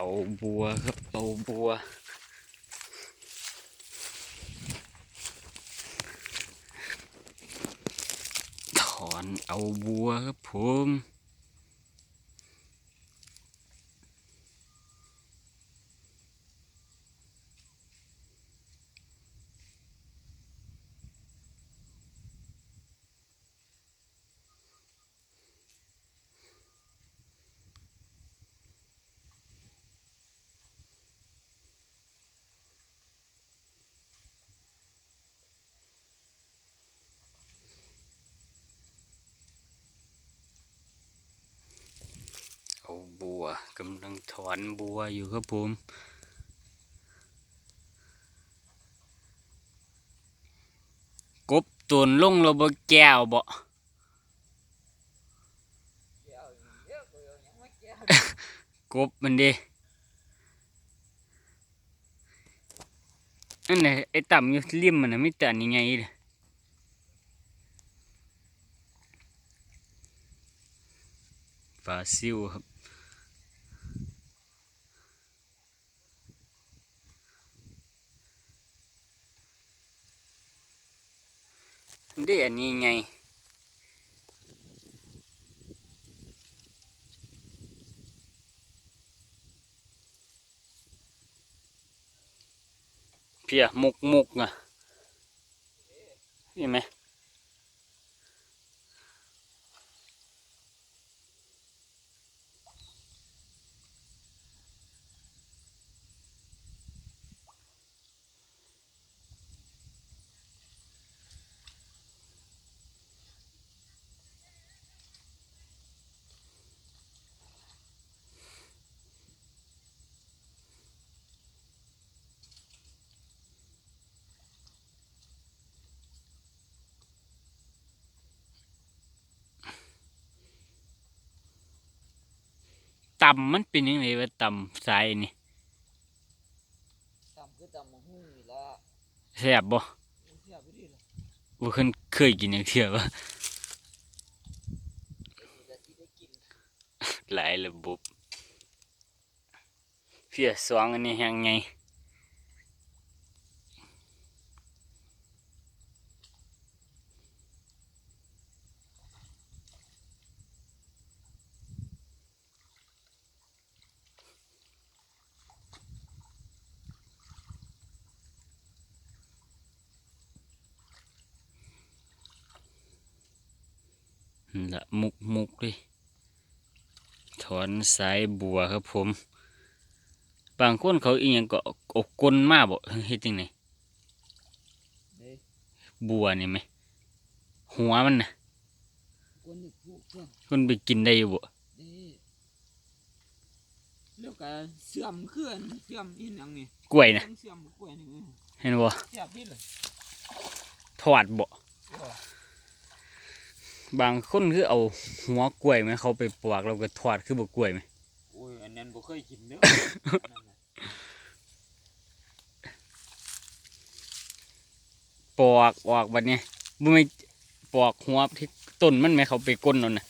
เอาบัวครับเอาบัว ถอนเอาบัวครับผม กำลังถอนบัวอยู่ครับผมกบตนลงเราบ่แก้วบ่กบมันเดินั่นแหละไอ้ต่ำอยู่ริมมันนะไม่แต่นยังไงเลยปลาซิวครับ ได้อันนี้ไงเพียมุกมุกไงเห็นไหม ต่ำมันเป็นยังไงวะต่ำสายนี่ตำคือตำมะฮุ่งนี่ละแซ่บบ่เสียไปดิล่ะบ่เคยเคยกินอย่างเที่ยวะแต่ที่ได้กินหลายระบบเพียสองอันนี้ยังไง ละมุกมุกเลยถอนสายบัวครับผม บางคนเขาอีหยังก็เอากลมาบ่เฮ็ดจังไดเด้บัวนี่ไหม หัวมันน่ะคนนี่ผู้เพื่อนคนไปกินได้อยู่บ่เด้แล้วก็เสื่อมเคลื่อนเสื่อมอีหยังนี่กล้วยน่ะเสื่อมกล้วยนี่เห็นบ่เสียบดิล่ะทอดบ่ บางคนคือเอาหัวกล้วยไหมเขาไปปอกแล้วก็ทอดคือบ่กล้วยไหมโอ้ยอันนั้นบ่เคยกินเด้อปอกออกบัดเนี้ยบ่ไม่ปอกหัวที่ต้นมันไหมเขาไปก้นเอาน่ะ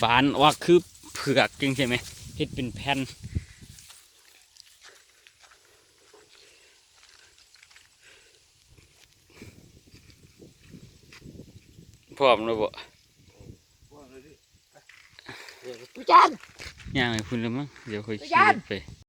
ฝานออกคือเผือกจริงใช่ไหมเฮ็ดเป็นแผ่น พร้อมแล้วบ่ผู้จานย่างให้คุณแล้วมั้งเดี๋ยวค่อยไปขี่ย่านรถไป